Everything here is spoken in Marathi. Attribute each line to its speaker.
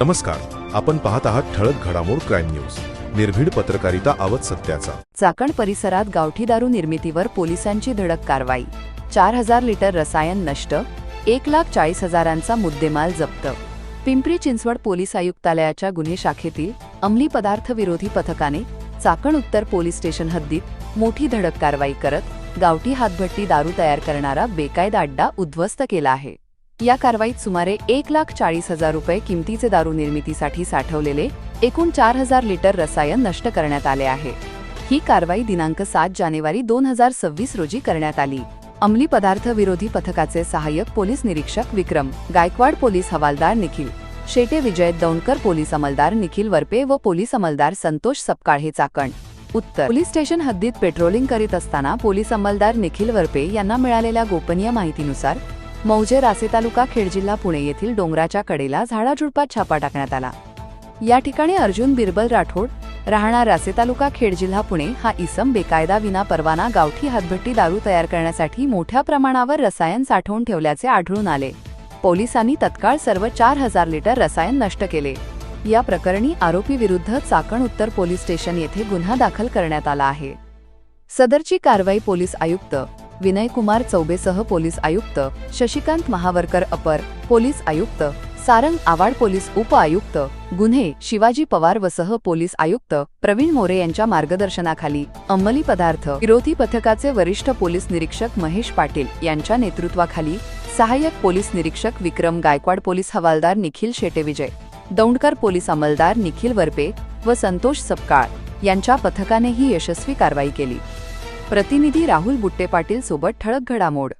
Speaker 1: नमस्कार आपण पाहत आहात ठळक घडामोड क्राईम न्यूज. निर्भीड पत्रकारिता आवत सत्याचा.
Speaker 2: चाकण परिसरात गावठी दारू निर्मितीवर पोलिसांची धडक कारवाई. चार हजार लिटर रसायन नष्ट एक लाख चाळीस हजारांचा मुद्देमाल जप्त. पिंपरी चिंचवड पोलीस आयुक्तालयाच्या गुन्हे शाखेतील अंमली पदार्थ विरोधी पथकाने चाकण उत्तर पोलीस स्टेशन हद्दीत मोठी धडक कारवाई करत गावठी हातभट्टी दारू तयार करणारा बेकायदा अड्डा उद्ध्वस्त केला आहे. या कारवाईत सुमारे एक लाख चाळीस हजार रुपये किमतीचे दारू निर्मितीसाठी साठवलेले एकूण चार हजार लिटर रसायन नष्ट करण्यात आले आहे. ही कारवाई दिनांक सात जानेवारी दोन हजार सव्वीस रोजी करण्यात आली. अंमली पदार्थ विरोधी पथकाचे सहाय्यक पोलीस निरीक्षक विक्रम गायकवाड पोलीस हवालदार निखिल शेटे विजय दौंडकर पोलीस अंमलदार निखिल वरपे व पोलीस अंमलदार संतोष सपकाळ हे चाकण. उत्तर पोलीस स्टेशन हद्दीत पेट्रोलिंग करीत असताना पोलीस अंमलदार निखिल वरपे यांना मिळालेल्या गोपनीय माहितीनुसार मौजे रासे तालुका खेड जिल्हा पुणे येथील डोंगराच्या कडेला झाडाझुडपात छापा टाकण्यात आला. या ठिकाणी अर्जुन बिरबल राठोड राहणार रासे तालुका खेड जिल्हा पुणे हा इसम बेकायदा विना परवाना गावठी हातभट्टी दारू तयार करण्यासाठी मोठ्या प्रमाणावर रसायन साठवून ठेवल्याचे आढळून आले. पोलिसांनी तत्काळ सर्व चार हजार लिटर रसायन नष्ट केले. या प्रकरणी आरोपी विरुद्ध चाकण उत्तर पोलीस स्टेशन येथे गुन्हा दाखल करण्यात आला आहे. सदरची कारवाई पोलीस आयुक्त विनयकुमार चौबेसह पोलीस आयुक्त शशिकांत महावरकर अपर पोलीस आयुक्त सारंग आवाड पोलीस उप आयुक्त गुन्हे शिवाजी पवार व सह पोलीस आयुक्त प्रवीण मोरे यांच्या मार्गदर्शनाखाली अंमली पदार्थ विरोधी पथकाचे वरिष्ठ पोलीस निरीक्षक महेश पाटील यांच्या नेतृत्वाखाली सहाय्यक पोलीस निरीक्षक विक्रम गायकवाड पोलीस हवालदार निखिल शेटेविजय दौंडकर पोलीस अंमलदार निखिल वरपे व संतोष सपकाळ यांच्या पथकाने ही यशस्वी कारवाई केली. प्रतिनिधी राहुल बुट्टे पाटील सोबत ठळक घडामोड.